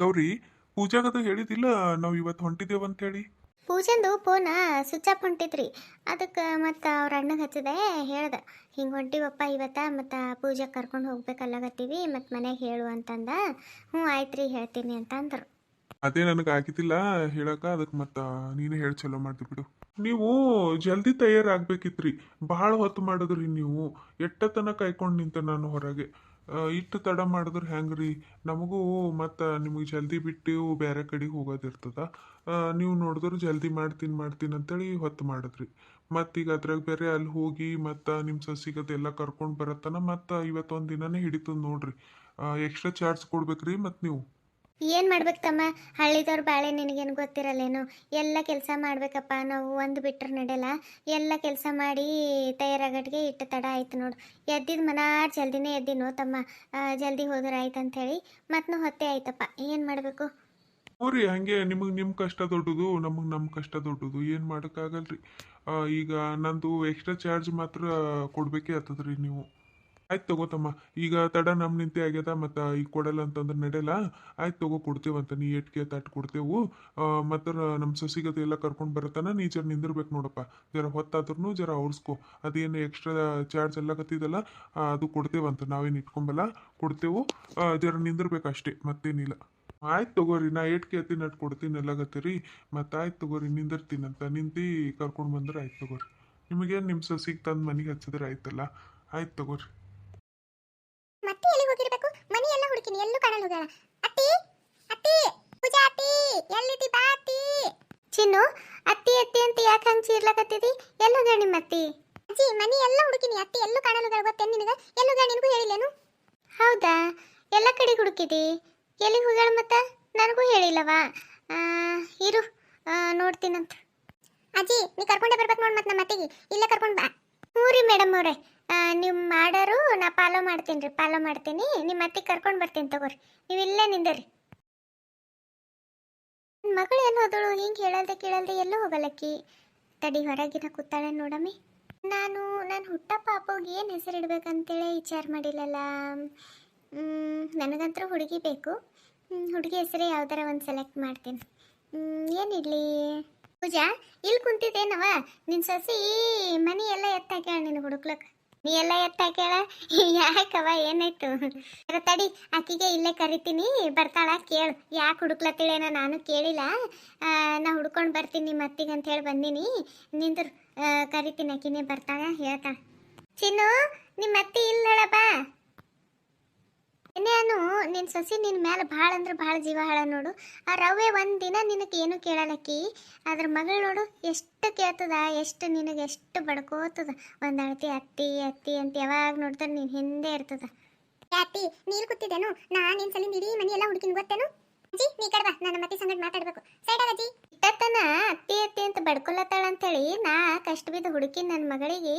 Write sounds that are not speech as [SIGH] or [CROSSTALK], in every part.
ಗೌರಿ ಪೂಜಾಗದ ಹೇಳಿದಿಲ್ಲ ನಾವು ಇವತ್ತು ಹೊಂಟಿದ್ದೇವೆ ಅಂತೇಳಿ ಪೂಜಂದು ಫೋನ ಸ್ವಿಚ್ ಆಫ್ ಹೊಂಟಿದ್ರಿ. ಅದಕ್ಕೆ ಮತ್ತು ಅವ್ರ ಅಣ್ಣಗೆ ಹಚ್ಚಿದೆ ಹೇಳ್ದೆ ಹಿಂಗೆ ಹೊಂಟಿವಪ್ಪ ಇವತ್ತ ಮತ್ತು ಪೂಜೆ ಕರ್ಕೊಂಡು ಹೋಗ್ಬೇಕಲ್ಲಾಗತ್ತೀವಿ ಮತ್ತು ಮನೆಗೆ ಹೇಳು ಅಂತಂದ. ಹ್ಞೂ ಆಯ್ತು ರೀ ಹೇಳ್ತೀನಿ ಅಂತ ಅಂದರು. ಅದೇ ನನಗೆ ಆಗಿದ್ದಿಲ್ಲ ಹೇಳಕ ಅದಕ್ಕೆ ಮತ್ತು ನೀನು ಹೇಳಿ ಚಲೋ ಮಾಡ್ತಿ ಬಿಡು. ನೀವು ಜಲ್ದಿ ತಯಾರಾಗ್ಬೇಕಿತ್ರಿ. ಭಾಳ ಹೊತ್ತು ಮಾಡಿದ್ರಿ ನೀವು. ಎಟ್ಟತನ ಕಾಯ್ಕೊಂಡು ನಿಂತ ನಾನು ಹೊರಗೆ. ಇಟ್ಟು ತಡ ಮಾಡಿದ್ರೆ ಹೆಂಗ್ರಿ? ನಮಗೂ ಮತ್ತು ನಿಮಗೆ ಜಲ್ದಿ ಬಿಟ್ಟು ಬೇರೆ ಕಡೆಗೆ ಹೋಗೋದಿರ್ತದ ನೀವು ನೋಡಿದ್ರೆ ಜಲ್ದಿ ಮಾಡ್ತೀನಿ ಮಾಡ್ತೀನಿ ಅಂತೇಳಿ ಹೊತ್ತು ಮಾಡಿದ್ರಿ. ಮತ್ತೀಗ ಅದ್ರಾಗ ಬೇರೆ ಅಲ್ಲಿ ಹೋಗಿ ಮತ್ತು ನಿಮ್ಮ ಸಸಿಗದೆಲ್ಲ ಕರ್ಕೊಂಡು ಬರತ್ತನ, ಮತ್ತು ಇವತ್ತೊಂದು ದಿನನೇ ಹಿಡಿತದೆ ನೋಡ್ರಿ. ಎಕ್ಸ್ಟ್ರಾ ಚಾರ್ಜ್ ಕೊಡ್ಬೇಕ್ರಿ ಮತ್ತು ನೀವು. ಏನು ಮಾಡ್ಬೇಕು ತಮ್ಮ? ಹಳ್ಳಿದವ್ರ ಬಾಳೆ ನಿನಗೇನು ಗೊತ್ತಿರಲ್ಲೇನು? ಎಲ್ಲ ಕೆಲಸ ಮಾಡ್ಬೇಕಪ್ಪ, ನಾವು ಒಂದು ಬಿಟ್ಟರೆ ನಡೆಯಲ್ಲ. ಎಲ್ಲ ಕೆಲಸ ಮಾಡಿ ತಯಾರಾಗಟ್ಗೆ ಇಟ್ಟು ತಡ ಆಯ್ತು ನೋಡು. ಎದ್ದಿದ್ದು ಮನಾರ್ ಜಲ್ದಿನೇ ಎದ್ದಿನೋ ತಮ್ಮ. ಜಲ್ದಿ ಹೋದ್ರೆ ಆಯ್ತು ಹೇಳಿ ಮತ್ತೆ ಹೊತ್ತೆ ಆಯ್ತಪ್ಪ. ಏನು ಮಾಡಬೇಕು? ಹ್ಞೂ ಹಂಗೆ ನಿಮಗೆ ನಿಮ್ಮ ಕಷ್ಟ ದೊಡ್ಡದು, ನಮಗೆ ನಮ್ಮ ಕಷ್ಟ ದೊಡ್ಡದು. ಏನು ಮಾಡೋಕ್ಕಾಗಲ್ರಿ? ಈಗ ನಂದು ಎಕ್ಸ್ಟ್ರಾ ಚಾರ್ಜ್ ಮಾತ್ರ ಕೊಡಬೇಕೇ ಆಗ್ತದ್ರಿ ನೀವು. ಆಯ್ತು ತಗೋತಮ್ಮ ಈಗ ತಡ ನಮ್ಮ ನಿಂತೆ ಆಗ್ಯದ, ಮತ್ತು ಈಗ ಕೊಡಲ್ಲ ಅಂತಂದ್ರೆ ನಡೆಯಲ್ಲ. ಆಯ್ತು ತಗೋ ಕೊಡ್ತೇವಂತ ನೀ ಏಟ್ಗೆ ತಟ್ಟು ಕೊಡ್ತೇವು. ಮತ್ತು ನಮ್ಮ ಸೊಸಿಗತೆ ಎಲ್ಲ ಕರ್ಕೊಂಡು ಬರತ್ತಾನ ನೀ ಜರ ನಿಂದಿರ್ಬೇಕು ನೋಡಪ್ಪ. ಜರ ಹೊತ್ತಾದ್ರೂ ಜರ ಅವ್ರಿಸ್ಕೊ. ಅದೇನು ಎಕ್ಸ್ಟ್ರಾ ಚಾರ್ಜ್ ಎಲ್ಲ ಕತ್ತಿದಲ್ಲ ಅದು ಕೊಡ್ತೇವಂತ ನಾವೇನು ಇಟ್ಕೊಂಬಲ್ಲ. ಕೊಡ್ತೇವು. ಜರ ನಿಂದಿರ್ಬೇಕು ಅಷ್ಟೇ, ಮತ್ತೇನಿಲ್ಲ. ಆಯ್ತು ತಗೋರಿ ನಾ ಏಟ್ಕೆ ಕೇಳ್ತೀನಿ ನಟ್ ಕೊಡ್ತೀನಿ ಎಲ್ಲಗತ್ತೀರಿ ಮತ್ತು ಆಯ್ತು ತಗೋರಿ ನಿಂದಿರ್ತೀನಂತ ನಿಂತಿ ಕರ್ಕೊಂಡು ಬಂದ್ರೆ ಆಯ್ತು ತಗೋರಿ ನಿಮಗೇನು ನಿಮ್ಮ ಸೊಸಿಗೆ ತಂದು ಮನೆಗೆ ಹಚ್ಚಿದ್ರೆ ಆಯ್ತಲ್ಲ? ಆಯ್ತು ತಗೋರಿ ಮತ್ತೆ ಎಲ್ಲಿ ಹೋಗಿರ್ಬೇಕು ಮನಿ ಎಲ್ಲ ಹುಡುಕಿನಿ ಹೋಗೋಣ ಅತ್ತಿ ಅತ್ತಿ, ಪೂಜಾ ಅತ್ತಿ ಎಲ್ಲಿದ್ದಿ ಬಾ ಅತ್ತಿ. ಚಿನ್ನು, ಅತ್ತಿ ಅತ್ತಿ ಅಂತ ಯಾಕೆ ಹಂಗೆ ಚೀರ್ಲಕತ್ತಿದಿ? ಎಲ್ಲಿ ಹೋಗ್ಯಾಳ ನಿಮ್ಮ ಅತ್ತಿ? ಅಜ್ಜಿ, ಮನಿ ಎಲ್ಲ ಹುಡುಕಿನಿ. ಅತ್ತಿ ಎಲ್ಲೂ ಕಾಣಲ್ಲ ಹೋಗ್ಯಾಳ. ಗೊತ್ತೇನು ನಿನಗೆ? ಎಲ್ಲಿ ಹೋಗ್ಯಾಳ ನಿನಗೂ ಹೇಳಿಲ್ಲೇನು? ಹೌದಾ? ಎಲ್ಲ ಕಡೆ ಹುಡುಕಿದಿ? ಎಲ್ಲಿಗೆ ಹೋಗ್ಯಾಳ ಮತ್ತ? ನನಗೂ ಹೇಳಿಲ್ಲವಾ? ಇರು ನೋಡ್ತೀನಂತ. ಅಜ್ಜಿ, ನೀ ಕರ್ಕೊಂಡೆ ಬರ್ಬೇಕು ನೋಡಿ ಮತ್ತೆ ನಮ್ಮ ಅತ್ತಿಗೆ. ಇಲ್ಲೇ ಕರ್ಕೊಂಡು ಬಾ. ಹ್ಞೂ ರೀ ಮೇಡಮ್ ಅವರೇ. ನೀವು ಮಾಡೋರು ನಾ ಪಾಲೋ ಮಾಡ್ತೀನಿ ರೀ ಪಾಲೋ ಮಾಡ್ತೀನಿ. ನಿಮ್ಮ ಅತ್ತೆ ಕರ್ಕೊಂಡು ಬರ್ತೀನಿ ತಗೋರಿ. ನೀವು ಇಲ್ಲೇ ನಿಂದರಿ. ನನ್ನ ಮಗಳು ಏನು ಹೋದಳು? ಹಿಂಗೆ ಹೇಳಲ್ದೆ ಕೇಳಲ್ದೆ ಎಲ್ಲೂ ಹೋಗಲಕ್ಕಿ? ತಡಿ, ಹೊರಗಿನ ಕೂತಾಳೆ ನೋಡಮ್ಮಿ. ನಾನು ನಾನು ಹುಟ್ಟ ಪಾಪಗೆ ಏನು ಹೆಸರಿಡ್ಬೇಕಂತೇಳಿ ವಿಚಾರ ಮಾಡಿಲ್ಲಲ್ಲ? ನನಗಂತರ ನನಗಂತೂ ಹುಡುಗಿ ಬೇಕು. ಹುಡುಗಿ ಹೆಸರು ಯಾವ್ದಾರ ಒಂದು ಸೆಲೆಕ್ಟ್ ಮಾಡ್ತೀನಿ. ಏನಿಡ್ಲಿ ಪೂಜಾ ಇಲ್ಲಿ ಕುಂತಿದ್ದೇನವ ನಿನ್ನ ಸಸಿ ಮನಿ ಎಲ್ಲ ಎತ್ತಾಕ್ಯಾಳ ನಿನ್ನ ಹುಡುಕ್ಲಕ್. ನೀ ಎಲ್ಲ ಎತ್ತಾಕ್ಯಾಳ ಯಾಕವ ಏನಾಯ್ತು? ತಡಿ, ಆಕಿಗೆ ಇಲ್ಲೇ ಕರಿತೀನಿ, ಬರ್ತಾಳ, ಕೇಳು. ಯಾಕೆ ಹುಡುಕ್ಲತ್ತಿಳೇನ ನಾನು ಕೇಳಿಲ್ಲ. ನಾ ಹುಡ್ಕೊಂಡು ಬರ್ತೀನಿ ನಿಮ್ಮ ಅತ್ತಿಗೆ ಅಂತ ಹೇಳಿ ಬಂದೀನಿ. ನಿಂದ್ರು ಕರಿತೀನಿ, ಆಕಿನೇ ಬರ್ತಾಳ, ಹೇಳ್ತಾಳ. ಚಿನ್ನು ನಿಮ್ಮ ಅತ್ತಿ ಇಲ್ಲ ಬಾ ನಾನು ನಿನ್ನ ಸಸಿ ನಿನ್ನ ಮೇಲೆ ಭಾಳ ಅಂದ್ರೆ ಭಾಳ ಜೀವ ಹಾಳ ನೋಡು. ಆ ರವೆ ಒಂದು ದಿನ ನಿನಗೆ ಏನು ಕೇಳಲಕ್ಕಿ? ಅದ್ರ ಮಗಳು ನೋಡು ಎಷ್ಟು ಕೇಳ್ತದ ಎಷ್ಟು ನಿನಗೆ ಎಷ್ಟು ಬಡ್ಕೋತದ. ಒಂದು ಅಳತಿ ಅತ್ತಿ ಅತ್ತಿ ಅಂತ ಯಾವಾಗ ನೋಡ್ತಾರೆ ನೀನು ಹಿಂದೆ ಇರ್ತದ. ಅತ್ತಿ ನೀರು ಕೂತಿದ್ದೇನು ನಾ ನಿನ್ನ ಸಲಿಂದ ಇಡೀ ಮನಿ ಎಲ್ಲ ಹುಡುಕಿನ ಗೊತ್ತೇನು? ಅಜ್ಜಿ ನೀ ಕಡ್ದ ನನ್ನ ಮತ್ತೆ ಸಂಗಡ ಮಾತಾಡ್ಬೇಕು. ಸೈಡ್ ಅಜ್ಜಿ. ಇಟ್ಟತನ ಅತ್ತಿ ಅತ್ತಿ ಅಂತ ಬಡ್ಕೊಲತ್ತಾಳ ಅಂತೇಳಿ ನಾ ಕಷ್ಟ ಬಿದ್ದು ಹುಡುಕಿ ನನ್ನ ಮಗಳಿಗೆ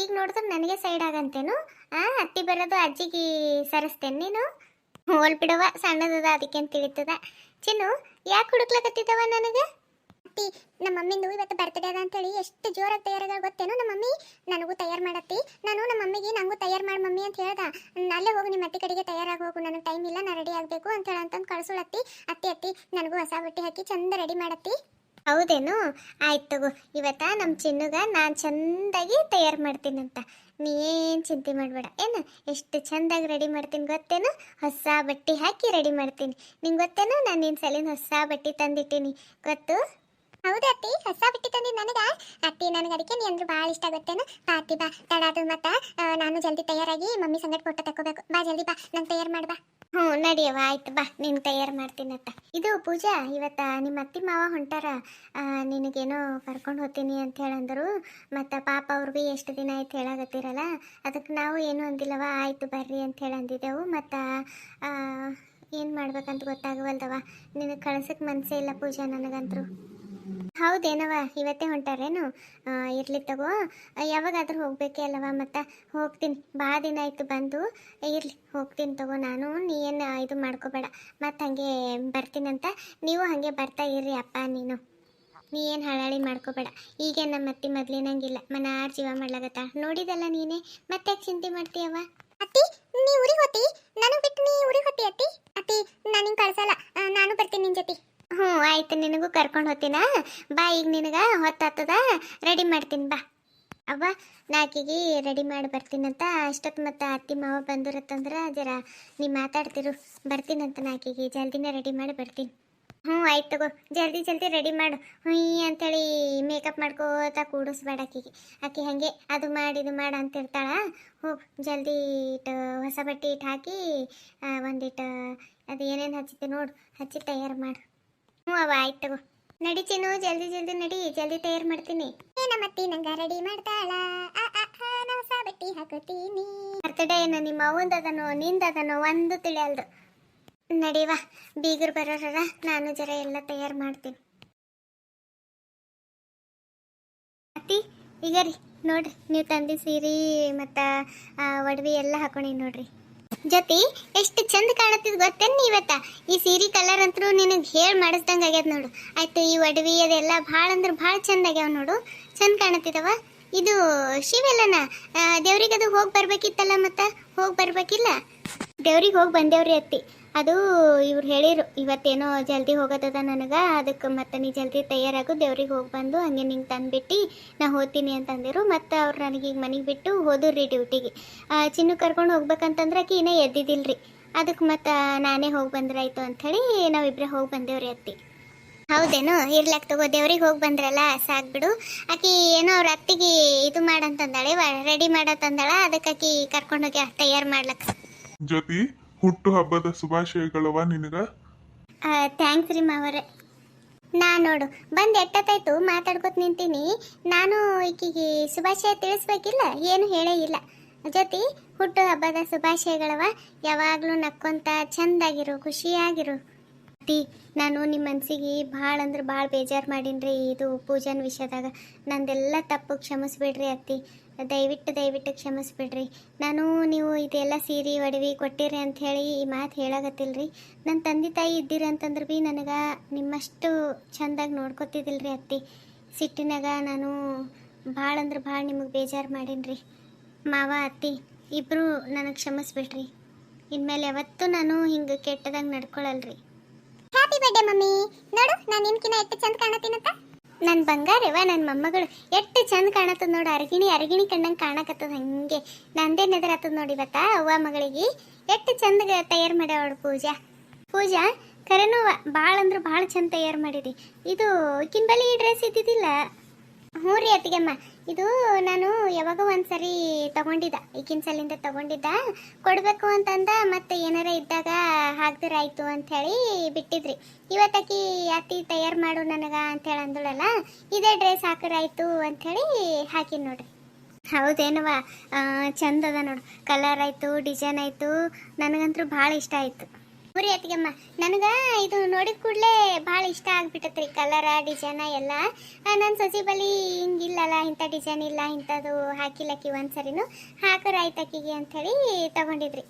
ಈಗ ನೋಡಿದ್ರೆ ನನಗೆ ಸೈಡ್ ಆಗಂತೇನು? ಆ, ಅತ್ತಿ ಬರೋದು ಅಜ್ಜಿಗೆ ಸರಿಸ್ತೇನೆ ನೀನು? ಹೋಲ್ ಬಿಡವ ಸಣ್ಣದದ ಅದಕ್ಕೆ ಅಂತ ತಿಳಿತದ? ಚಿನ್ನು, ಯಾಕೆ ಹುಡುಕ್ಲಕತ್ತಿದ್ದವ ನನಗೆ? ಅತ್ತಿ, ನಮ್ಮ ಮಮ್ಮಿಂದು ಇವತ್ತು ಬರ್ತಡೇ ಅದ ಅಂತೇಳಿ ಎಷ್ಟು ಜೋರಾಗಿ ತಯಾರಾಗ ಗೊತ್ತೇನು ನಮ್ಮ ಮಮ್ಮಿ? ನನಗೂ ತಯಾರು ಮಾಡತ್ತಿ. ನಾನು ನಮ್ಮ ಮಮ್ಮಿಗೆ ನನಗೂ ತಯಾರು ಮಾಡಿ ಮಮ್ಮಿ ಅಂತ ಹೇಳ್ದ. ಅಲ್ಲೇ ಹೋಗು, ನಿಮ್ಮ ಅತ್ತಿ ಕಡೆಗೆ ತಯಾರಾಗಿ ಹೋಗು. ನನಗೆ ಟೈಮ್ ಇಲ್ಲ, ನಾ ರೆಡಿ ಆಗಬೇಕು ಅಂತ ಹೇಳ ಅಂತಂದು ಕಳ್ಸುಳತ್ತಿ. ಅತ್ತಿ ಅತ್ತಿ, ನನಗೂ ಹೊಸ ಬಟ್ಟೆ ಹಾಕಿ ಚಂದ ರೆಡಿ ಮಾಡತ್ತಿ. ಹೌದೇನು? ಆಯ್ತು ತಗೋ, ಇವತ್ತ ನಮ್ಮ ಚಿನ್ನುಗ ನಾನು ಚೆಂದಾಗಿ ತಯಾರು ಮಾಡ್ತೀನಂತ. ನೀ ಏನು ಚಿಂತೆ ಮಾಡಬೇಡ. ಏನು, ಎಷ್ಟು ಚಂದಾಗಿ ರೆಡಿ ಮಾಡ್ತೀನಿ ಗೊತ್ತೇನು? ಹೊಸ ಬಟ್ಟೆ ಹಾಕಿ ರೆಡಿ ಮಾಡ್ತೀನಿ. ನಿಂಗೆ ಗೊತ್ತೇನು? ನಾನು ನಿನ್ನ ಸಲಿನ ಹೊಸ ಬಟ್ಟೆ ತಂದಿಟ್ಟೀನಿ. ಗೊತ್ತು? ಹೌದಾ ಅತ್ತಿ ಹೊಸ ಬಿಟ್ಟಿ ತಂದಿದ್ದು ನನಗ. ಅತ್ತಿ, ನನಗೆ ಅದಕ್ಕೆ ನೀ ಅಂದ್ರೆ ಭಾಳ ಇಷ್ಟ ಗೊತ್ತೇನು. ಬಾ ಬಾ. ತಡ ಅದು ಮತ್ತ ನಾನು ಜಲ್ದಿ ತಯಾರಾಗಿ ಮಮ್ಮಿ ಸಂಗಡ ಫೋಟೋ ತಕೋಬೇಕು ಬಾ ಜಲ್ದಿ ಬಾ, ನಂಗೆ ತಯಾರು ಮಾಡ್ಬಾ ಹ್ಞೂ ನಡಿಯವ ಆಯ್ತು, ಬಾ. ನೀನು ತಯಾರು ಮಾಡ್ತೀನತ್ತ ಇದು ಪೂಜಾ, ಇವತ್ತ ನಿಮ್ಮ ಅತ್ತಿ ಮಾವ ಹೊಂಟಾರ. ನಿನಗೇನೋ ಕರ್ಕೊಂಡು ಹೋಗ್ತೀನಿ ಅಂತ ಹೇಳಂದರು. ಮತ್ತು ಪಾಪ ಅವ್ರಿಗೆ ಎಷ್ಟು ದಿನ ಆಯ್ತು ಹೇಳಾಗತ್ತಿರಲ್ಲ ಅದಕ್ಕೆ ನಾವು ಏನು ಅಂದಿಲ್ಲವ ಆಯ್ತು ಬರ್ರಿ ಅಂತ ಹೇಳಿ ಅಂದಿದ್ದೆವು ಮತ್ತು ಏನು ಮಾಡ್ಬೇಕಂತ ಗೊತ್ತಾಗವಲ್ದವ ನಿನಗೆ ಕಳ್ಸಕ್ಕೆ ಮನಸ್ಸೇ ಇಲ್ಲ ಪೂಜಾ ನನಗಂತರೂ. ಹೌದೇನವ ಇವತ್ತೇ ಹೊಂಟಾರೇನು? ಇರ್ಲಿ ತಗೋ. ಯಾವಾಗಾದ್ರೂ ಹೋಗ್ಬೇಕೇ ಅಲ್ಲವ ಮತ್ತು ಹೋಗ್ತೀನಿ. ಭಾಳ ದಿನ ಆಯ್ತು ಬಂದು. ಇರ್ಲಿ, ಹೋಗ್ತೀನಿ ತಗೋ ನಾನು. ನೀ ಏನು ಇದು ಮಾಡ್ಕೋಬೇಡ. ಮತ್ತೆ ಹಾಗೆ ಬರ್ತೀನಂತ. ನೀವು ಹಾಗೆ ಬರ್ತಾ ಇರ್ರಿ ಅಪ್ಪ, ನೀನು. ನೀ ಏನು ಹಳಾಳಿ ಮಾಡ್ಕೋಬೇಡ. ಈಗ ನಮ್ಮ ಅತ್ತಿ ಮೊದ್ಲಿನಂಗಿಲ್ಲ. ಮನಾರ್ ಜೀವ ಮಾಡ್ಲಾಗತ್ತ? ನೋಡಿದಲ್ಲ ನೀನೇ. ಮತ್ತೆ ಯಾಕೆ ಚಿಂತೆ ಮಾಡ್ತೀಯವ ಅತ್ತಿ, ನೀ ಊರಿಗೆ ಹೋತಿ? ನನಗೆ ಬಿಟ್ಟು ನೀ ಊರಿಗೆ ಹೋತಿ ಅತ್ತಿ? ಅತ್ತಿ, ನಾನು ಕಳ್ಸಲ್ಲ. ನಾನು ಬರ್ತೀನಿ ನಿನ್ನ ಜೊತೆ. ಆಯ್ತು, ನಿನಗೂ ಕರ್ಕೊಂಡು ಹೋಗ್ತೀನ? ಬಾ ಈಗ ನಿನಗೆ ಹೊತ್ತಾತದ ರೆಡಿ ಮಾಡ್ತೀನಿ, ಬಾ. ಅವ್ವ ನಾಕಿಗೆ ರೆಡಿ ಮಾಡಿ ಬರ್ತೀನಂತ ಅಷ್ಟೊತ್ತು ಮತ್ತು ಅತ್ತಿ ಮಾವ ಬಂದಿರತ್ತಂದ್ರೆ ಜರ ನೀ ಮಾತಾಡ್ತಿರು, ಬರ್ತೀನಂತ ನಾಕಿಗೆ ಜಲ್ದಿನೇ ರೆಡಿ ಮಾಡಿ ಬರ್ತೀನಿ. ಹ್ಞೂ, ಆಯ್ತು ತಗೋ, ಜಲ್ದಿ ಜಲ್ದಿ ರೆಡಿ ಮಾಡು. ಹುಯ್ ಅಂತೇಳಿ ಮೇಕಪ್ ಮಾಡ್ಕೋತ ಕೂಡಿಸ್ಬೇಡ ಆಕಿಗೆ. ಆಕೆ ಹಾಗೆ, ಅದು ಮಾಡಿ, ಇದು ಮಾಡು ಅಂತಿರ್ತಾಳ. ಹ್ಞೂ, ಜಲ್ದಿ ಇಟ್ಟು ಹೊಸ ಬಟ್ಟೆ ಇಟ್ಟು ಹಾಕಿ ಒಂದಿಟ್ಟು ಅದು ಏನೇನು ಹಚ್ಚಿತ್ತು ನೋಡು, ಹಚ್ಚಿ ತಯಾರು ಮಾಡು. ಹ್ಞೂ, ಅವ, ಆಯ್ತು ತಗೋ. ನಡಿ ಚಿನ್ನು, ಜಲ್ದಿ ಜಲ್ದಿ ನಡಿ, ಜಲ್ದಿ ತಯಾರು ಮಾಡ್ತೀನಿ. ಏನಮ್ಮತ್ತಿ ನಂಗ ರೆಡಿ ಮಾಡ್ತಾಳ. ಹೊಸ ಬಟ್ಟೆ ಹಾಕೋತೀನಿ ಬರ್ತಡೇ ಏನು, ನಿಮ್ಮ ಅವಂದದನೋ ನಿಂದದನೋ ಒಂದು ತಿಳಿಯಲ್ದು. ನಡಿವಾ ಬೀಗರು ಬರೋರ ನಾನು ಜರ ಎಲ್ಲ ತಯಾರು ಮಾಡ್ತೀನಿ. ಅತ್ತಿ, ಈಗ ರೀ, ನೋಡ್ರಿ, ನೀವು ತಂದಿ ಸೀರೆ ಮತ್ತು ಒಡವೆ ಎಲ್ಲ ಹಾಕೊಂಡಿ ನೋಡ್ರಿ. ಜೊತೆ ಎಷ್ಟು ಚಂದ ಕಾಣತ್ತಿದ್ ಗೊತ್ತೇನ್ ಇವತ್ತ ಈ ಸೀರೆ ಕಲರ್ ಅಂತೂ ನಿನಗೆ ಹೇಳಿ ಮಾಡಿಸ್ದಂಗೆ ಆಗ್ಯದ ನೋಡು. ಆಯ್ತು, ಈ ಒಡವಿ ಅದೆಲ್ಲ ಭಾಳ ಅಂದ್ರೆ ಭಾಳ ಚಂದ ಆಗ್ಯಾವ ನೋಡು. ಚಂದ ಕಾಣತ್ತಿದವ. ಇದು ಶಿವೆಲ್ಲನ ದೇವ್ರಿಗೆ ಅದು ಹೋಗಿ ಬರ್ಬೇಕಿತ್ತಲ್ಲ ಮತ್ತೆ? ಹೋಗಿ ಬರ್ಬೇಕಿಲ್ಲ? ದೇವ್ರಿಗೆ ಹೋಗಿ ಬಂದೇವ್ರಿ ಅತ್ತಿ. ಅದು ಇವ್ರು ಹೇಳಿರು, ಇವತ್ತೇನೋ ಜಲ್ದಿ ಹೋಗೋದದ ನನಗೆ, ಅದಕ್ಕೆ ಮತ್ತೆ ನೀ ಜಲ್ದಿ ತಯಾರಾಗು, ದೇವ್ರಿಗೆ ಹೋಗಿ ಬಂದು ಹಂಗೆ ನಿಂಗೆ ತಂದುಬಿಟ್ಟು ನಾ ಹೋಗ್ತೀನಿ ಅಂತಂದಿರು. ಮತ್ತು ಅವ್ರು ನನಗೆ ಈಗ ಮನೆಗೆ ಬಿಟ್ಟು ಹೋದ್ರಿ ಡ್ಯೂಟಿಗೆ. ಚಿನ್ನು ಕರ್ಕೊಂಡು ಹೋಗ್ಬೇಕಂತಂದ್ರೆ ಆಕಿ ಇನ್ನೂ ಎದ್ದಿದ್ದಿಲ್ರಿ. ಅದಕ್ಕೆ ಮತ್ತು ನಾನೇ ಹೋಗಿ ಬಂದ್ರಾಯ್ತು ಅಂಥೇಳಿ ನಾವಿಬ್ಬರೇ ಹೋಗಿ ಬಂದೇವ್ರಿ ಅತ್ತಿ. ಹೌದೇನು, ಇರ್ಲಾಕ್ ತಗೋ, ದೇವ್ರಿಗೆ ಹೋಗಿ ಬಂದ್ರಲ್ಲ, ಸಾಕ್ಬಿಡು. ಆಕಿ ಏನೋ ಅವ್ರ ಅತ್ತಿಗೆ ಇದು ಮಾಡಂತಂದಾಳೆ ರೆಡಿ ಮಾಡತ್ತಂದಾಳ ಅದಕ್ಕೆ ಆಕಿ ಕರ್ಕೊಂಡೋಗಿ ತಯಾರು ಮಾಡ್ಲಕ್ಕ. ಜ್ಯೋತಿ ಹುಟ್ಟು ಹಬ್ಬದ ಶುಭಾಶಯಗಳವ ನಿನಗ? ಥ್ಯಾಂಕ್ಸ್ ರೀ ಮಾವರೇ. ನಾ ನೋಡು, ಬಂದು ಎಟ್ಟತ್ತಾಯ್ತು? ಮಾತಾಡ್ಕೊತ ನಿಂತೀನಿ. ನಾನು ಈಕಿಗೆ ಶುಭಾಶಯ ತಿಳಿಸ್ಬೇಕಿಲ್ಲ? ಏನು ಹೇಳೇ ಇಲ್ಲ. ಜೊತೆ ಹುಟ್ಟು ಹಬ್ಬದ ಶುಭಾಶಯಗಳವ. ಯಾವಾಗಲೂ ನಕ್ಕೊಂತ ಚಂದಾಗಿರು, ಖುಷಿಯಾಗಿರು. ಅತ್ತಿ, ನಾನು ನಿಮ್ಮ ಮನಸ್ಸಿಗೆ ಭಾಳ ಅಂದ್ರೆ ಭಾಳ ಬೇಜಾರು ಮಾಡೀನಿ ಇದು ಪೂಜಾನ ವಿಷಯದಾಗ. ನಂದೆಲ್ಲ ತಪ್ಪು ಕ್ಷಮಿಸ್ಬಿಡ್ರಿ ಅತ್ತಿ. ದಯವಿಟ್ಟು ದಯವಿಟ್ಟು ಕ್ಷಮಿಸ್ಬಿಡ್ರಿ. ನಾನು ನೀವು ಇದೆಲ್ಲ ಸೀರೆ, ಒಡವಿ ಕೊಟ್ಟಿರಿ ಅಂತ ಹೇಳಿ ಈ ಮಾತು ಹೇಳಾಗತ್ತಿಲ್ರಿ ನನ್ನ ತಂದೆ ತಾಯಿ ಇದ್ದೀರಿ ಅಂತಂದ್ರೆ ಭೀ ನನಗೆ ನಿಮ್ಮಷ್ಟು ಚಂದಾಗಿ ನೋಡ್ಕೊತಿದ್ದಿಲ್ರಿ ಅತ್ತಿ. ಸಿಟ್ಟಿನಾಗ ನಾನು ಭಾಳ ಅಂದ್ರೆ ಭಾಳ ನಿಮಗೆ ಬೇಜಾರು ಮಾಡೀನಿ ಮಾವ, ಅತ್ತಿ ಇಬ್ಬರು ನನಗೆ ಕ್ಷಮಿಸ್ಬಿಡ್ರಿ. ಇನ್ಮೇಲೆ ಯಾವತ್ತೂ ನಾನು ಹಿಂಗೆ ಕೆಟ್ಟದಾಗ ನಡ್ಕೊಳಲ್ರಿ. Birthday mummy. ನೋಡು, ನಾನು ನಿಮ್ಕಿನ ಎಷ್ಟು ಚಂದ ಕಾಣತೀನಂತ ನನ್ನ ಬಂಗಾರವ ನನ್ನ ಮೊಮ್ಮಗಳು. ಎಷ್ಟು ಚಂದ ಕಾಣತ್ತದ ನೋಡು, ಅರಗಿಣಿ ಅರಗಿಣಿ ಕಣ್ಣಂಗೆ ಕಾಣಕತ್ತದ ಹಂಗೆ. ನಂದೇ ನೆದರಾತದ ನೋಡಿ ಇವತ್ತ, ಅವ್ವ ಮಗಳಿಗೆ. ಎಷ್ಟು ಚಂದ ತಯಾರು ಮಾಡ್ಯಾವಳು ಪೂಜಾ. ಪೂಜಾ ಕರೆನೂ ಭಾಳ ಅಂದ್ರೆ ಭಾಳ ಚಂದ ತಯಾರು ಮಾಡಿರಿ ಇದು ಕಿನ್ ಬಳಿ ಈ ಡ್ರೆಸ್ ಇದ್ದಿದ್ದಿಲ್ಲ? ಹ್ಞೂ ರೀ ಅತ್ತಿಗೆಮ್ಮ. ಇದು ನಾನು ಯಾವಾಗ ಒಂದ್ಸರಿ ತಗೊಂಡಿದ್ದ, ಈಗಿನ ಸಲಿಂದ ತಗೊಂಡಿದ್ದ. ಕೊಡಬೇಕು ಅಂತಂದ ಮತ್ತೆ ಏನಾರ ಇದ್ದಾಗ ಹಾಕ್ದಿರಾಯ್ತು ಅಂಥೇಳಿ ಬಿಟ್ಟಿದ್ರಿ. ಇವತ್ತಾಕಿ ಅತ್ತಿ ತಯಾರು ಮಾಡು ನನಗೆ ಅಂತೇಳಿ ಅಂದಳಲ್ಲ, ಇದೇ ಡ್ರೆಸ್ ಹಾಕಿರಾಯ್ತು ಅಂಥೇಳಿ ಹಾಕಿನಿ ನೋಡ್ರಿ. ಹೌದೇನವ ಚಂದ ಅದ ನೋಡು. ಕಲರ್ ಆಯಿತು ಡಿಸೈನ್ ಆಯಿತು ನನಗಂತೂ ಭಾಳ ಇಷ್ಟ ಆಯ್ತು. ಬರೀ ಅತ್ತಿಗೆಮ್ಮ. ನನಗೆ ಇದು ನೋಡಿದ ಕೂಡಲೇ ಭಾಳ ಇಷ್ಟ ಆಗ್ಬಿಟ್ಟತ್ರಿ ಕಲರ ಡಿಸೈನ ಎಲ್ಲ. ನನ್ನ ಸಸಿ ಬಳಿ ಹಿಂಗಿಲ್ಲಲ್ಲ, ಇಂಥ ಡಿಸೈನ್ ಇಲ್ಲ, ಇಂಥದ್ದು ಹಾಕಿಲ್ಲಕ್ಕಿ ಸರಿನೂ ಹಾಕರ ಆಯ್ತಕ್ಕಿಗೆ ಅಂಥೇಳಿ ತಗೊಂಡಿದ್ರಿ.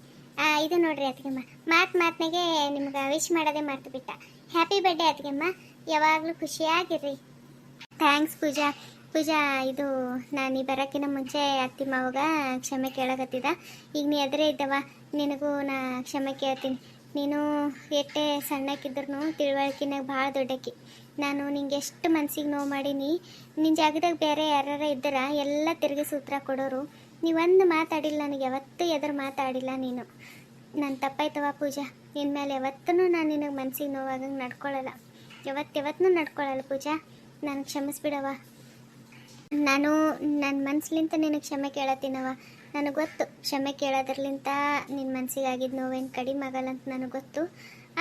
ಇದು ನೋಡ್ರಿ ಅತ್ತಿಗೆಮ್ಮ. ಮಾತು ಮಾತ್ನಾಗೆ ನಿಮ್ಗೆ ವಿಶ್ ಮಾಡೋದೇ ಮಾಡ್ತು ಬಿಟ್ಟ. ಹ್ಯಾಪಿ ಬರ್ಡೇ ಅತ್ತಿಗೆಮ್ಮ. ಯಾವಾಗಲೂ ಖುಷಿಯಾಗಿರ್ರಿ. ಥ್ಯಾಂಕ್ಸ್ ಪೂಜಾ. ಪೂಜಾ, ಇದು ನಾನು ಈ ಬರೋಕ್ಕಿಂತ ಮುಂಚೆ ಅತ್ತಿ ಮಾವಾಗ ಕ್ಷಮೆ ಕೇಳಕತ್ತಿದ ಈಗ ನೀ ಎದುರೇ ಇದ್ದವ, ನಿನಗೂ ನಾ ಕ್ಷಮೆ ಕೇಳ್ತೀನಿ. ನೀನು ಎಟ್ಟೆ ಸಣ್ಣಕ್ಕಿದ್ರು ತಿಳುವಳಿಕೆನಾಗ ಭಾಳ ದೊಡ್ಡಕ್ಕಿ. ನಾನು ನಿಂಗೆ ಎಷ್ಟು ಮನ್ಸಿಗೆ ನೋವು ಮಾಡೀನಿ ನಿನ್ನ ಜಾಗದಾಗ ಬೇರೆ ಯಾರ್ಯಾರ ಇದ್ದರ ಎಲ್ಲ ತಿರುಗಿ ಸೂತ್ರ ಕೊಡೋರು. ನೀವೊಂದು ಮಾತಾಡಿಲ್ಲ, ನನಗೆ ಯಾವತ್ತೂ ಎದುರು ಮಾತಾಡಿಲ್ಲ ನೀನು. ನನ್ನ ತಪ್ಪಾಯ್ತವ ಪೂಜಾ. ಇನ್ಮೇಲೆ ಯಾವತ್ತೂ ನಾನು ನಿನಗೆ ಮನ್ಸಿಗೆ ನೋವಾಗಂಗೆ ನಡ್ಕೊಳ್ಳಲ್ಲ ಯಾವತ್ತು ಯಾವತ್ತೂ ನಡ್ಕೊಳ್ಳಲ್ಲ ಪೂಜಾ. ನಾನು ಕ್ಷಮಿಸ್ಬಿಡವ ನಾನು ನನ್ನ ಮನ್ಸ್ಲಿಂತ ನಿನಗೆ ಕ್ಷಮೆ ಕೇಳತ್ತೀನವ ನನಗೆ ಗೊತ್ತು. ಕ್ಷಮೆ ಕೇಳೋದ್ರಲಿಂತ ನಿನ್ನ ಮನ್ಸಿಗೆ ಆಗಿದ್ದು ನೋವೇನು ಕಡಿಮೆ ಆಗಲ್ಲ ಅಂತ ನನಗೆ ಗೊತ್ತು.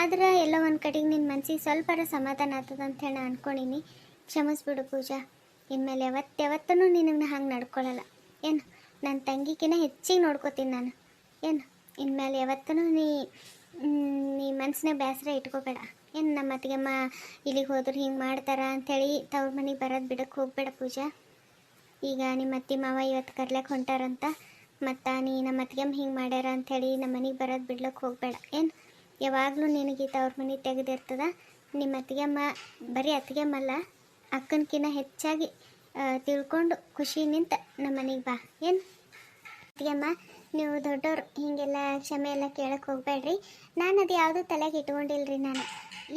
ಆದ್ರೆ ಎಲ್ಲ ಒಂದು ಕಡೆಗೆ ನಿನ್ನ ಮನ್ಸಿಗೆ ಸ್ವಲ್ಪ ಸಮಾಧಾನ ಆಗ್ತದ ಅಂತ ಹೇಳಿ ನಾನು ಅನ್ಕೊಂಡೀನಿ. ಕ್ಷಮಿಸ್ಬಿಡು ಪೂಜಾ. ಇನ್ಮೇಲೆ ಯಾವತ್ತು ಯಾವತ್ತೂ ನಿನಗೆ ಹಂಗೆ ನಡ್ಕೊಳ್ಳಲ್ಲ ಏನು ನನ್ನ ತಂಗಿಕಿನ ಹೆಚ್ಚಿಗೆ ನೋಡ್ಕೋತೀನಿ ನಾನು. ಏನು, ಇನ್ಮೇಲೆ ಯಾವತ್ತೂ ನೀ ನೀ ಮನಸ್ಸನ್ನೇ ಬೇಸರ ಇಟ್ಕೋಬೇಡ. ಏನು ನಮ್ಮ ಅತ್ತಿಗೆಮ್ಮ ಇಲ್ಲಿಗೆ ಹೋದ್ರೆ ಹಿಂಗೆ ಮಾಡ್ತಾರ ಅಂಥೇಳಿ ತವ್ರ ಮನೆಗೆ ಬರೋದು ಬಿಡಕ್ಕೆ ಹೋಗ್ಬೇಡ ಪೂಜಾ. ಈಗ ನಿಮ್ಮ ಅತ್ತಿ ಮಾವ ಇವತ್ತು ಕರ್ಲಕ್ಕೆ ಹೊಂಟಾರಂತ. ಮತ್ತು ನೀ ನಮ್ಮ ಅತ್ತಿಗೆಮ್ಮ ಹಿಂಗೆ ಮಾಡ್ಯಾರ ಅಂಥೇಳಿ ನಮ್ಮ ಮನೆಗೆ ಬರೋದು ಬಿಡ್ಲಕ್ಕೆ ಹೋಗಬೇಡ. ಏನು? ಯಾವಾಗಲೂ ನಿನಗೆ ತವ್ರ ಮನೆ ತೆಗೆದಿರ್ತದ. ನಿಮ್ಮ ಅತ್ತಿಗೆಮ್ಮ, ಬರೀ ಅತ್ತಿಗೆಮ್ಮ ಅಲ್ಲ ಅಕ್ಕನಕಿನ್ನ ಹೆಚ್ಚಾಗಿ ತಿಳ್ಕೊಂಡು ಖುಷಿ ನಿಂತ ನಮ್ಮ ಮನೆಗೆ ಬಾ. ಏನು? ಅತ್ತಿಗೆಮ್ಮ, ನೀವು ದೊಡ್ಡವ್ರು ಹೀಗೆಲ್ಲ ಕ್ಷಮೆ ಎಲ್ಲ ಕೇಳಕ್ಕೆ ಹೋಗಬೇಡ್ರಿ. ನಾನು ಅದು ಯಾವುದೂ ತಲೆಗೆ ಇಟ್ಕೊಂಡಿಲ್ರಿ ನಾನು.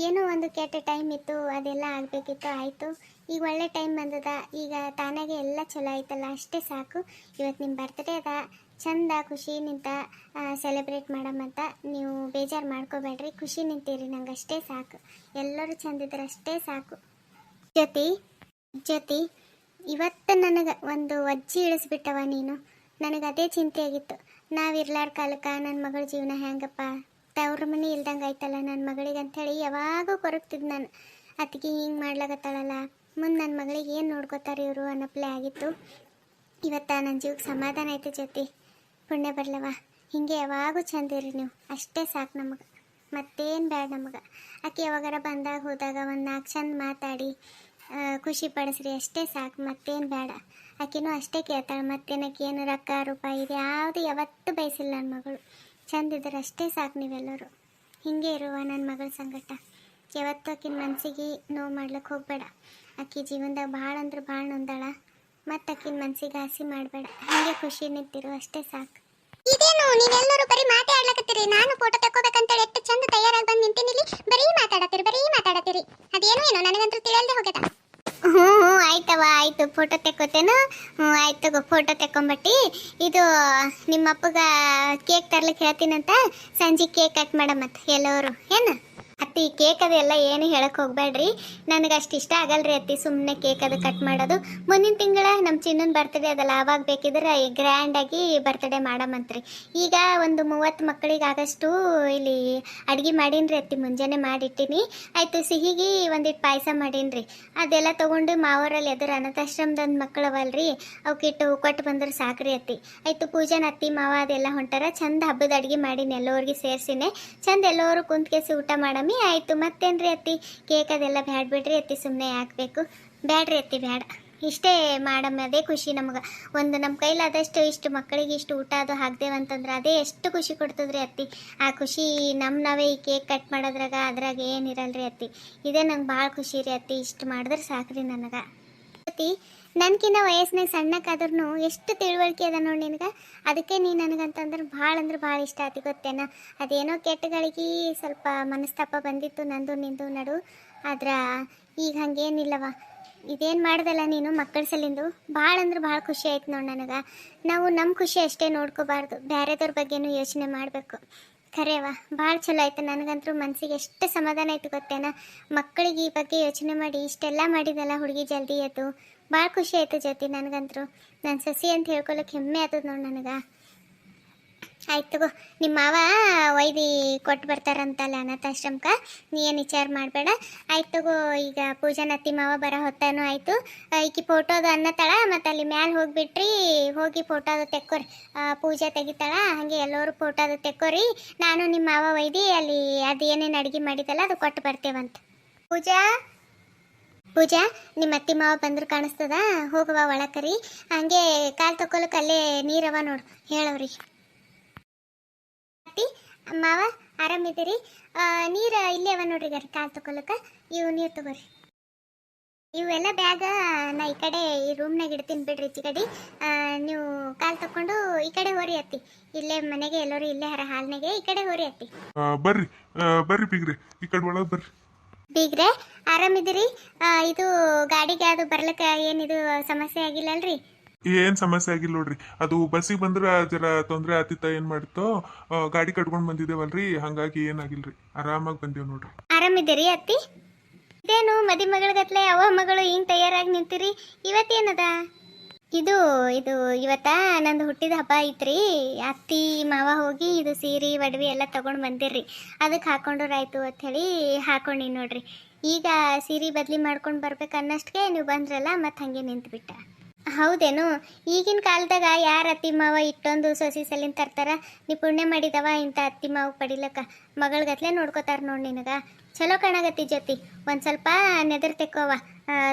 ಏನೋ ಒಂದು ಕೆಟ್ಟ ಟೈಮ್ ಇತ್ತು, ಅದೆಲ್ಲ ಆಗಬೇಕಿತ್ತು, ಆಯಿತು. ಈಗ ಒಳ್ಳೆ ಟೈಮ್ ಬಂದದ. ಈಗ ತಾನಾಗೆ ಎಲ್ಲ ಚಲೋ ಆಯ್ತಲ್ಲ, ಅಷ್ಟೇ ಸಾಕು. ಇವತ್ತು ನಿಮ್ಮ ಬರ್ತ್ಡೇ ಅದ. ಚಂದ, ಖುಷಿ ನಿಂತ ಸೆಲೆಬ್ರೇಟ್ ಮಾಡಮ್ಮಂತ ನೀವು ಬೇಜಾರು ಮಾಡ್ಕೋಬೇಡ್ರಿ. ಖುಷಿ ನಿಂತೀರಿ, ನಂಗೆ ಅಷ್ಟೇ ಸಾಕು. ಎಲ್ಲರೂ ಚಂದಿದ್ರೆ ಅಷ್ಟೇ ಸಾಕು. ಜೊತೆ ಜೊತೆ ಇವತ್ತು ನನಗೆ ಒಂದು ಅಜ್ಜಿ ಇಳಿಸ್ಬಿಟ್ಟವ ನೀನು. ನನಗೆ ಅದೇ ಚಿಂತೆ ಆಗಿತ್ತು ನಾವು ಇರ್ಲಾರ ಕಾಲಕ್ಕೆ ನನ್ನ ಮಗಳ ಜೀವನ ಹೆಂಗಪ್ಪ ತವ್ರ ಮನೆ ಇಲ್ದಂಗೆ ಆಯ್ತಲ್ಲ ನನ್ನ ಮಗಳಿಗೆ ಅಂಥೇಳಿ ಯಾವಾಗೂ ಕೊರಗ್ತಿದ್ದು ನಾನು. ಅತ್ತಿಗೆ ಹಿಂಗೆ ಮಾಡ್ಲಾಗತ್ತಾಳಲ್ಲ ಮುಂದೆ ನನ್ನ ಮಗಳಿಗೆ ಏನು ನೋಡ್ಕೋತಾರೆ ಇವರು ಅನ್ನಪ್ಲೆ ಆಗಿತ್ತು. ಇವತ್ತು ನನ್ನ ಜೀವಕ್ಕೆ ಸಮಾಧಾನ ಆಯ್ತು ಜೊತೆ ಪುಣ್ಯ ಬರ್ಲವ ಹಿಂಗೆ ಯಾವಾಗೂ ಚಂದ ಇರಿ ನೀವು. ಅಷ್ಟೇ ಸಾಕು ನಮಗೆ. ಮತ್ತೇನು ಬೇಡ ನಮಗೆ. ಆಕೆ ಯಾವಾಗಾರ ಬಂದಾಗ ಹೋದಾಗ ಒಂದು ನಾಲ್ಕು ಚಂದ ಮಾತಾಡಿ ಖುಷಿ ಪಡಿಸ್ರಿ. ಅಷ್ಟೇ ಸಾಕು. ಮತ್ತೇನು ಬೇಡ ಆಕೆನೂ ಅಷ್ಟೇ ಕೇಳ್ತಾಳೆ. ಮತ್ತೇನಕ್ಕೆ ಏನು ರೊಕ್ಕ, ರೂಪಾಯಿ ಇದು ಯಾವುದು ಯಾವತ್ತೂ ಬಯಸಿಲ್ಲ ನನ್ನ ಮಗಳು. ಚಂದ ಇದ್ರೆ ಅಷ್ಟೇ ಸಾಕು ನೀವೆಲ್ಲರೂ. ಹಿಂಗೆ ಇರುವ ನನ್ನ ಮಗಳ ಸಂಗಟ ಯಾವತ್ತೂ ಆಕಿನ ಮನಸ್ಸಿಗೆ ನೋವು ಮಾಡ್ಲಿಕ್ಕೆ ಹೋಗಬೇಡ. ಆಕಿ ಜೀವನದಾಗ ಭಾಳ ಅಂದ್ರೆ ಭಾಳ ನೊಂದಾಳ. ಮತ್ತು ಆಕಿನ ಮನಸ್ಸಿಗೆ ಆಸೆ ಮಾಡಬೇಡ. ಹಾಗೆ ಖುಷಿ ನಿಂತಿರು ಅಷ್ಟೇ ಸಾಕು. ಇದೇನು? ನೀವೆಲ್ಲರೂ ಬರೀ ಮಾತಾಡ್ಲಕತ್ತೀರಿ. ನಾನು ಫೋಟೋ ತಗೋಬೇಕಂತೇಳಿ ಎಷ್ಟು ಚಂದ ತಯಾರಾಗಿ ಬಂದು ನಿಂತೀನಿ ಬರೀ ಮಾತಾಡತ್ತೀರಿ ಬರೀ ಮಾತಾಡತ್ತೀರಿ. ಅದೇನು ಏನೋ? ನನಗಂತೂ ತಿಳಿಯಲ್ದೆ ಹೋಗ್ಯದ. ಹ್ಞೂ ಆಯ್ತವ ಆಯ್ತು. ಫೋಟೋ ತೆಕ್ಕೋತೇನು. ಹ್ಞೂ ಆಯ್ತು ಫೋಟೋ ತೆಕ್ಕೊಂಬಟ್ಟಿ. ಇದು ನಿಮ್ಮ ಅಪ್ಪಗ ಕೇಕ್ ತರ್ಲಿಕ್ಕೆ ಹೇಳ್ತೀನಂತ. ಸಂಜೆ ಕೇಕ್ ಕಟ್ ಮಾಡಮ್ಮತ್ತ ಎಲ್ಲವರು ಏನು? ಅತ್ತಿ, ಕೇಕ್ ಅದೆಲ್ಲ ಏನು ಹೇಳಕ್ಕೆ ಹೋಗ್ಬೇಡ್ರಿ. ನನಗೆ ಅಷ್ಟು ಇಷ್ಟ ಆಗಲ್ರಿ ಅತ್ತಿ ಸುಮ್ಮನೆ ಕೇಕ್ ಅದು ಕಟ್ ಮಾಡೋದು. ಮುಂದಿನ ತಿಂಗಳ ನಮ್ಮ ಚಿನ್ನನ ಬರ್ತಡೇ ಅದಲ್ಲ ಆವಾಗ ಬೇಕಿದ್ರೆ ಗ್ರ್ಯಾಂಡಾಗಿ ಬರ್ತಡೇ ಮಾಡಮಂತ್ರಿ. ಈಗ ಒಂದು ಮೂವತ್ತು ಮಕ್ಕಳಿಗೆ ಆಗಷ್ಟು ಇಲ್ಲಿ ಅಡುಗೆ ಮಾಡೀನಿ ಅತ್ತಿ, ಮುಂಜಾನೆ ಮಾಡಿಟ್ಟಿನಿ. ಆಯ್ತು, ಸಿಹಿಗೆ ಒಂದಿಟ್ಟು ಪಾಯಸ ಮಾಡೀನ್ರಿ. ಅದೆಲ್ಲ ತೊಗೊಂಡು ಮಾವರಲ್ಲಿ ಎದುರು ಅನಾಥಾಶ್ರಮದೊಂದು ಮಕ್ಕಳವಲ್ರಿ. ಅವಕ್ಕಿಟ್ಟು ಕೊಟ್ಟು ಬಂದ್ರೆ ಸಾಕ್ರಿ ಅತ್ತಿ. ಆಯಿತು, ಪೂಜಾನ ಅತ್ತಿ, ಮಾವ ಅದೆಲ್ಲ ಹೊಂಟಾರ. ಚಂದ ಹಬ್ಬದ ಅಡ್ಗೆ ಮಾಡೀನಿ ಎಲ್ಲೋರಿಗೆ ಸೇರ್ಸಿನಿ. ಚಂದ ಎಲ್ಲೋರು ಕುಂತ್ಕೇಸಿ ಊಟ ಮಾಡಮಿ. ಆಯ್ತು ಮತ್ತೇನ್ರಿ ಅತ್ತಿ? ಕೇಕ್ ಅದೆಲ್ಲ ಬ್ಯಾಡ್ ಬಿಡ್ರಿ ಅತ್ತಿ ಸುಮ್ಮನೆ ಹಾಕ್ಬೇಕು ಬ್ಯಾಡ್ರಿ ಅತ್ತಿ, ಬ್ಯಾಡ. ಇಷ್ಟೇ ಮಾಡಮ್ಮ, ಅದೇ ಖುಷಿ ನಮ್ಗೆ. ಒಂದು ನಮ್ಮ ಕೈಲಾದಷ್ಟು ಇಷ್ಟು ಮಕ್ಕಳಿಗೆ ಇಷ್ಟು ಊಟ ಅದು ಹಾಕ್ದೇವಂತಂದ್ರೆ ಅದೇ ಎಷ್ಟು ಖುಷಿ ಕೊಡ್ತದ್ರಿ ಅತ್ತಿ. ಆ ಖುಷಿ ನಮ್ಮ ನಾವೇ ಈ ಕೇಕ್ ಕಟ್ ಮಾಡೋದ್ರಾಗ, ಅದ್ರಾಗ ಏನಿರಲ್ರಿ ಅತ್ತಿ? ಇದೇ ನಂಗೆ ಭಾಳ ಖುಷಿ ರೀ ಅತ್ತಿ, ಇಷ್ಟು ಮಾಡಿದ್ರೆ ಸಾಕ್ರಿ ನನಗೆ. ಅತ್ತಿ ನನ್ಕಿನ್ನ ವಯಸ್ಸಿನಾಗ ಸಣ್ಣಕ್ಕಾದ್ರೂ ಎಷ್ಟು ತಿಳುವಳಿಕೆ ಅದ ನೋಡಿ ನಿನಗೆ? ಅದಕ್ಕೆ ನೀ ನನಗಂತಂದ್ರೆ ಭಾಳ ಅಂದ್ರೆ ಭಾಳ ಇಷ್ಟ ಆತಿ ಗೊತ್ತೇನ? ಅದೇನೋ ಕೆಟ್ಟಗಳಿಗೆ ಸ್ವಲ್ಪ ಮನಸ್ತಾಪ ಬಂದಿತ್ತು ನಂದು ನಿಂದು ನಡು. ಆದ್ರೆ ಈಗ ಹಂಗೇನಿಲ್ಲವ ಇದೇನು ಮಾಡ್ದಲ್ಲ ನೀನು ಮಕ್ಕಳ ಸಲಿಂದು? ಭಾಳ ಅಂದ್ರೆ ಭಾಳ ಖುಷಿ ಆಯ್ತು ನೋಡಿ ನನಗೆ. ನಾವು ನಮ್ಮ ಖುಷಿ ಅಷ್ಟೇ ನೋಡ್ಕೋಬಾರ್ದು. ಬೇರೆದವ್ರ ಬಗ್ಗೆನೂ ಯೋಚನೆ ಮಾಡಬೇಕು. ಖರೇವ ಭಾಳ ಚಲೋ ಆಯ್ತು. ನನಗಂತೂ ಮನಸ್ಸಿಗೆ ಎಷ್ಟು ಸಮಾಧಾನ ಆಯ್ತು ಗೊತ್ತೇನ? ಮಕ್ಕಳಿಗೆ ಈ ಬಗ್ಗೆ ಯೋಚನೆ ಮಾಡಿ, ಇಷ್ಟೆಲ್ಲ ಮಾಡಿದಲ್ಲ ಹುಡುಗಿ ಜಲ್ದಿ ಆಯ್ತು ಭಾಳ ಖುಷಿ ಆಯ್ತು ಜೊತೆ ನನಗಂತೂ ನನ್ನ ಸಸಿ ಅಂತ ಹೇಳ್ಕೊಳಕ್ಕೆ ಹೆಮ್ಮೆ ಆತದ ನೋಡಿ ನನಗೆ. ಆಯ್ತು ನಿಮ್ಮ ಮಾವ ಒಯ್ದು ಕೊಟ್ಟು ಬರ್ತಾರಂತಲ್ಲ ಅನಾಥಾಶ್ರಮಕ್ಕೆ, ನೀ ಏನು ವಿಚಾರ ಮಾಡಬೇಡ. ಆಯ್ತು ತಗೋ, ಈಗ ಪೂಜಾ ನತ್ತಿ ಮಾವ ಬರೋ ಹೊತ್ತಾನು ಆಯಿತು. ಈಕಿ ಫೋಟೋದು ಅನ್ನತ್ತಾಳ ಮತ್ತು ಅಲ್ಲಿ ಮ್ಯಾಲೆ ಹೋಗಿಬಿಟ್ರಿ, ಹೋಗಿ ಫೋಟೋದು ತೆಕ್ಕೋರಿ. ಪೂಜಾ ತೆಗಿತಾಳ, ಹಾಗೆ ಎಲ್ಲರೂ ಫೋಟೋದು ತೆಕ್ಕೋರಿ. ನಾನು ನಿಮ್ಮ ಮಾವ ಒಯ್ದು ಅಲ್ಲಿ ಅದು ಏನೇನು ಅಡುಗೆ ಮಾಡಿದಲ್ಲ ಅದು ಕೊಟ್ಟು ಬರ್ತೇವಂತ. ಪೂಜಾ? ಪೂಜಾ ನಿಮ್ಮ ಅತ್ತಿ ಮಾವ ಬಂದ್ರು ಕಾಣಿಸ್ತದ? ಹೋಗುವ ಒಳಕರಿ. ಹಂಗೆ ಕಾಲು ತಕೊಳಕ್ ಅಲ್ಲೇ ನೀರವ ನೋಡು, ಹೇಳವ್ರಿ. ಅತ್ತಿ, ಮಾವ, ಆರಾಮಿದ್ದೀರಿ? ನೀರು ಇಲ್ಲೇ ಅವ ನೋಡ್ರಿ ಗರಿ ಕಾಲು ತಕೊಳಕ ಇವು ನೀರು ತಗೋರಿ. ಇವೆಲ್ಲ ಬ್ಯಾಗ ನಾ ಈ ಕಡೆ ಈ ರೂಮ್ನಾಗ ಇಡ್ತೀನಿ ಬಿಡ್ರಿ ಈಚೆ ಕಡೆ. ನೀವು ಕಾಲು ತಕೊಂಡು ಈ ಕಡೆ ಹೋರಿ ಅತ್ತಿ. ಇಲ್ಲೇ ಮನೆಗೆ ಎಲ್ಲರೂ ಇಲ್ಲೇ ಹರ ಹಾಲ್ನಾಗೆ ಈ ಕಡೆ ಹೋರಿ ಅತ್ತಿ. ಬರ್ರಿ. ಬರ್ರಿ ಬಿಗ್ರಿ. ಈ ಕಡೆ ಒಳಗೆ ಬರ್ರಿ. ಬೀಗ್ರೆ ಆರಾಮಿದ್ದೀರಿ? ಇದು ಗಾಡಿಗೆ ಅದು ಬರ್ಲಿಕ್ಕೆ ಏನಿದು ಸಮಸ್ಯೆ ಆಗಿಲ್ಲಲ್ರಿ ಏನ್ ಸಮಸ್ಯೆ ಆಗಿಲ್ಲ ನೋಡ್ರಿ. ಅದು ಬಸ್ಸಿಗೆ ಬಂದ್ರ ಜರ ತೊಂದ್ರೆ ಆತಿತ್ತ ಏನ್ ಮಾಡ್ತೋ ಗಾಡಿ ಕಟ್ಕೊಂಡ್ ಬಂದಿದ್ದೇವಲ್ರಿ ಹಂಗಾಗಿ ಏನಾಗಿಲ್ರಿ. ಆರಾಮಾಗಿ ಬಂದೇವ್ ನೋಡ್ರಿ. ಆರಾಮಿದ್ದೀರಿ ಅತ್ತಿ? ಇದೇನು ಮದಿ ಮಗಳ ಮಗಳಗತ್ಲೆ ಅವ ಮಗಳು ಹಿಂಗ್ ತಯಾರಾಗಿ ನಿಂತಿರಿ? ಇವತ್ತೇನದ? ಇದು ಇದು ಇವತ್ತ ನಂದು ಹುಟ್ಟಿದ ಹಬ್ಬ ಐತ್ರಿ. ಅತ್ತಿ, ಮಾವ ಹೋಗಿ ಇದು ಸೀರೆ, ಒಡವೆ ಎಲ್ಲ ತಗೊಂಡು ಬಂದಿರ್ರಿ. ಅದಕ್ಕೆ ಹಾಕೊಂಡ್ರಾಯ್ತು ಹೇಳಿ ಹಾಕೊಂಡಿ ನೋಡ್ರಿ. ಈಗ ಸೀರೆ ಬದ್ಲಿ ಮಾಡ್ಕೊಂಡು ಬರ್ಬೇಕು ಅನ್ನಷ್ಟಕ್ಕೆ ನೀವು ಬಂದ್ರಲ್ಲ, ಮತ್ತೆ ಹಂಗೆ ನಿಂತ್ಬಿಟ್ಟ ಹೌದೇನು? ಈಗಿನ ಕಾಲದಾಗ ಯಾರು ಅತ್ತಿ, ಮಾವ ಇಟ್ಟೊಂದು ಸೊಸಿ ಸಲಿನ ತರ್ತಾರ? ನೀ ಪುಣ್ಯ ಮಾಡಿದವ ಇಂಥ ಅತ್ತಿ, ಮಾವು ಪಡಿಲಕ್ಕ. ಮಗಳಗತ್ಲೆ ನೋಡ್ಕೋತಾರ ನೋಡಿ ನಿನಗ. ಚಲೋ ಕಾಣಾಗತ್ತಿ ಜೊತೆ ಒಂದು ಸ್ವಲ್ಪ ನೆದರ್ ತೆಕ್ಕೋವ.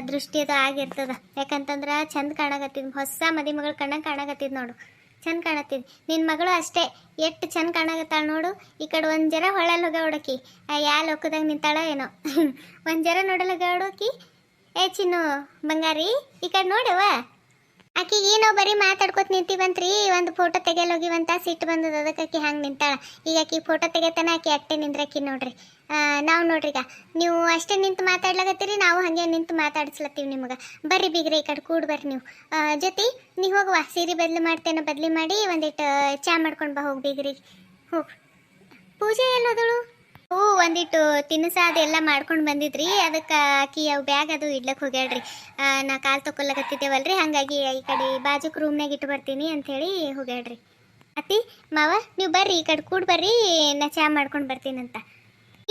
ದೃಷ್ಟಿ ಅದು ಆಗಿರ್ತದ. ಯಾಕಂತಂದ್ರ ಚಂದ ಕಾಣಕತ್ತಿದ್, ಹೊಸ ಮದಿ ಮಗಳು ಕಣ್ಣಂಗೆ ಕಾಣಕತ್ತಿದ್ ನೋಡು. ಚಂದ ಕಾಣತ್ತಿದ್ ನಿನ್ನ ಮಗಳು ಅಷ್ಟೇ, ಎಷ್ಟು ಚಂದ ಕಾಣಕತ್ತಾಳೆ ನೋಡು. ಈ ಕಡೆ ಒಂದು ಜರ ಹೊಳಲ್ ಹೋಗ ಹುಡುಕಿ ಯಾ ಲೋಕದಾಗ ನಿಂತಾಳ ಏನೋ. [LAUGHS] ಒಂದು ಜರ ನೋಡಲ್ಲ ಹುಡುಕಿ ಏ ಚಿನ್ನು, ಬಂಗಾರಿ, ಈ ಕಡೆ ನೋಡವ ಆಕಿಗೆ ನಾವು ಬರೀ ಮಾತಾಡ್ಕೊತ ನಿಂತೀವಂತ್ರಿ, ಒಂದು ಫೋಟೋ ತೆಗೆಯಲ್ ಹೋಗಿವಂತ, ಸಿಟ್ಟು ಬಂದದ ಅದಕ್ಕೆ ಆಕಿ ಹಂಗೆ ನಿಂತಾಳ. ಈಗ ಆಕಿ ಫೋಟೋ ತೆಗೆತನ ಆಕಿ ಅಟ್ಟೆ ನಿಂದ್ರಕಿ ನೋಡ್ರಿ. ನಾವು ನೋಡ್ರಿ ಈಗ ನೀವು ಅಷ್ಟೇ ನಿಂತು ಮಾತಾಡ್ಲಾಗತ್ತೀರಿ ನಾವು ಹಂಗೆ ನಿಂತು ಮಾತಾಡ್ಸ್ಲತ್ತೀವಿ ನಿಮಗೆ. ಬರ್ರಿ ಬೀಗ್ರಿ ಈ ಕಡೆ ಕೂಡ್ ಬರ್ರಿ ನೀವು. ಜೊತೆ ನೀವು ಹೋಗುವ, ಸೀರೆ ಬದಲು ಮಾಡ್ತೇನೆ, ಬದಲಿ ಮಾಡಿ ಒಂದಿಟ್ಟು ಚಾ ಮಾಡ್ಕೊಂಡು ಬಾ ಹೋಗಿ ಬೀಗ್ರಿ ಹೋಗಿ. ಪೂಜೆ ಎಲ್ಲೋದಳು? ಓ ಒಂದಿಟ್ಟು ತಿನಿಸ ಅದೆಲ್ಲ ಮಾಡ್ಕೊಂಡು ಬಂದಿದ್ರಿ. ಅದಕ್ಕೆ ಆಕಿ ಅವು ಬ್ಯಾಗ್ ಅದು ಇಡ್ಲಕ್ಕೆ ಹೋಗ್ಯಾಳ್ರಿ. ನಾ ಕಾಲು ತಕೊಲ್ಲಕತ್ತಿದ್ದೇವಲ್ರಿ ಹಾಗಾಗಿ ಈ ಕಡೆ ಬಾಜುಕ್ ರೂಮ್ನಾಗ ಇಟ್ಟು ಬರ್ತೀನಿ ಅಂಥೇಳಿ ಹೋಗ್ಯಾಳ್ರಿ. ಅತ್ತಿ, ಮಾವ, ನೀವು ಬರ್ರಿ, ಈ ಕಡೆ ಕೂಡ ಬರ್ರಿ, ನಾ ಚಾ ಮಾಡ್ಕೊಂಡು ಬರ್ತೀನಂತ.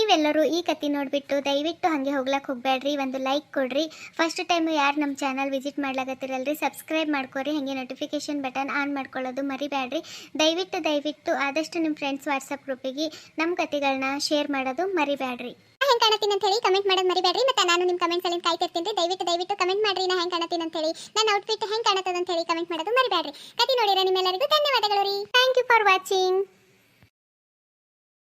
ನೀವೆಲ್ಲರೂ ಈ ಕತಿ ನೋಡಿಬಿಟ್ಟು ದಯವಿಟ್ಟು ಹಾಗೆ ಹೋಗ್ಲಕ್ಕೆ ಹೋಗಬೇಡ್ರಿ, ಒಂದು ಲೈಕ್ ಕೊಡ್ರಿ. ಫಸ್ಟ್ ಟೈಮ್ ಯಾರು ನಮ್ಮ ಚಾನಲ್ ವಿಸಿಟ್ ಮಾಡ್ಲಾಕತ್ತಿರಲ್ರಿ ಸಬ್ಸ್ಕ್ರೈಬ್ ಮಾಡ್ಕೊರಿ, ಹಾಗೆ ನೋಟಿಫಿಕೇಶನ್ ಬಟನ್ ಆನ್ ಮಾಡ್ಕೊಳ್ಳೋದು ಮರಿಬೇಡ್ರಿ ದಯವಿಟ್ಟು ದಯವಿಟ್ಟು ಆದಷ್ಟು ನಿಮ್ಮ ಫ್ರೆಂಡ್ಸ್ ವಾಟ್ಸಪ್ ಗ್ರೂಪಿಗೆ ನಮ್ಮ ಕತೆಗಳನ್ನ ಶೇರ್ ಮಾಡೋದು ಮರಿಬೇಡ್ರಿ ಹೆಂಗೆ ಕಾಣತ್ತೀನಿ ಅಂತ ಹೇಳಿ ಕಮೆಂಟ್ ಮಾಡೋದು ಮರಿಬೇಡ್ರಿ ಮತ್ತೆ ನಾನು ನಿಮ್ಮ ಕಮೆಂಟ್ಸ್ ಅಲ್ಲಿ ಕಾಯ್ತಿರ್ತೀನಿ. ದಯವಿಟ್ಟು ದಯವಿಟ್ಟು ಕಮೆಂಟ್ ಮಾಡ್ರಿ, ನಾ ಹೆಂಗೆ ಕಾಣತ್ತೀನಿ ಅಂತ ಹೇಳಿ. ನನ್ನ ಔಟ್ಫಿಟ್ ಹೆಂಗೆ ಕಾಣತ್ತದ ಅಂತ ಹೇಳಿ ಕಮೆಂಟ್ ಮಾಡೋದು ಮರಿಬೇಡ್ರಿ ಕತೆ ನೋಡಿರ ನಿಮ್ಮೆಲ್ಲರಿಗೂ ಧನ್ಯವಾದಗಳು ರೀ. Thank you for watching